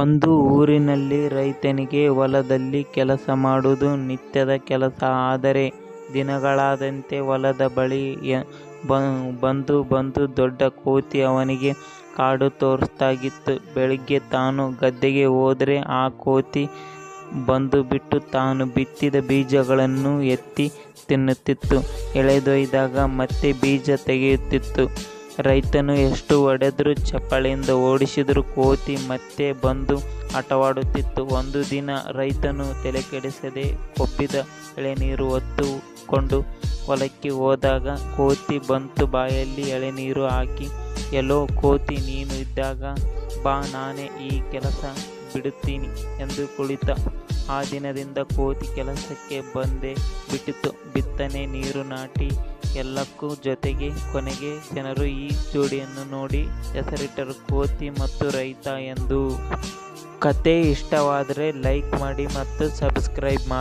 ಒಂದು ಊರಿನಲ್ಲಿ ರೈತನಿಗೆ ಹೊಲದಲ್ಲಿ ಕೆಲಸ ಮಾಡುವುದು ನಿತ್ಯದ ಕೆಲಸ. ಆದರೆ ದಿನಗಳಾದಂತೆ ಹೊಲದ ಬಳಿ ಬಂದು ಬಂದು ದೊಡ್ಡ ಕೋತಿ ಅವನಿಗೆ ಕಾಡು ತೋರಿಸ್ತಾಗಿತ್ತು. ಬೆಳಿಗ್ಗೆ ತಾನು ಗದ್ದೆಗೆ ಹೋದರೆ ಆ ಕೋತಿ ಬಂದುಬಿಟ್ಟು ತಾನು ಬಿತ್ತಿದ ಬೀಜಗಳನ್ನು ಎತ್ತಿ ತಿನ್ನುತ್ತಿತ್ತು. ಎಳೆದೊಯ್ದಾಗ ಮತ್ತೆ ಬೀಜ ತೆಗೆಯುತ್ತಿತ್ತು. ರೈತನು ಎಷ್ಟು ಹೊಡೆದ್ರೂ ಚಪ್ಪಾಳೆಯಿಂದ ಓಡಿಸಿದರೂ ಕೋತಿ ಮತ್ತೆ ಬಂದು ಆಟವಾಡುತ್ತಿತ್ತು. ಒಂದು ದಿನ ರೈತನು ತಲೆಕೆಡಿಸದೆ ಕೊಬ್ಬಿದ ಎಳೆನೀರು ಹೊತ್ತುಕೊಂಡು ಹೊಲಕ್ಕೆ ಹೋದಾಗ ಕೋತಿ ಬಂತು ಬಾಯಲ್ಲಿ ಎಳೆನೀರು ಹಾಕಿ, ಎಲ್ಲೋ ಕೋತಿ, ನೀನು ಇದ್ದಾಗ ಬಾ, ನಾನೇ ಈ ಕೆಲಸ ಬಿಡುತ್ತೀನಿ ಎಂದು ಕುಳಿತ. ಆ ದಿನದಿಂದ ಕೋತಿ ಕೆಲಸಕ್ಕೆ ಬಂದೇ ಬಿಟ್ಟಿತು. ಬಿತ್ತನೆ, ನೀರು, ನಾಟಿ ಎಲ್ಲಕ್ಕೂ ಜೊತೆಗೆ. ಕೊನೆಗೆ ಜನರು ಈ ಜೋಡಿಯನ್ನು ನೋಡಿ ಹೆಸರಿಟ್ಟರು ಕೋತಿ ಮತ್ತು ರೈತ ಎಂದು. ಕತೆ ಇಷ್ಟವಾದರೆ ಲೈಕ್ ಮಾಡಿ ಮತ್ತು ಸಬ್ಸ್ಕ್ರೈಬ್ ಮಾಡಿ.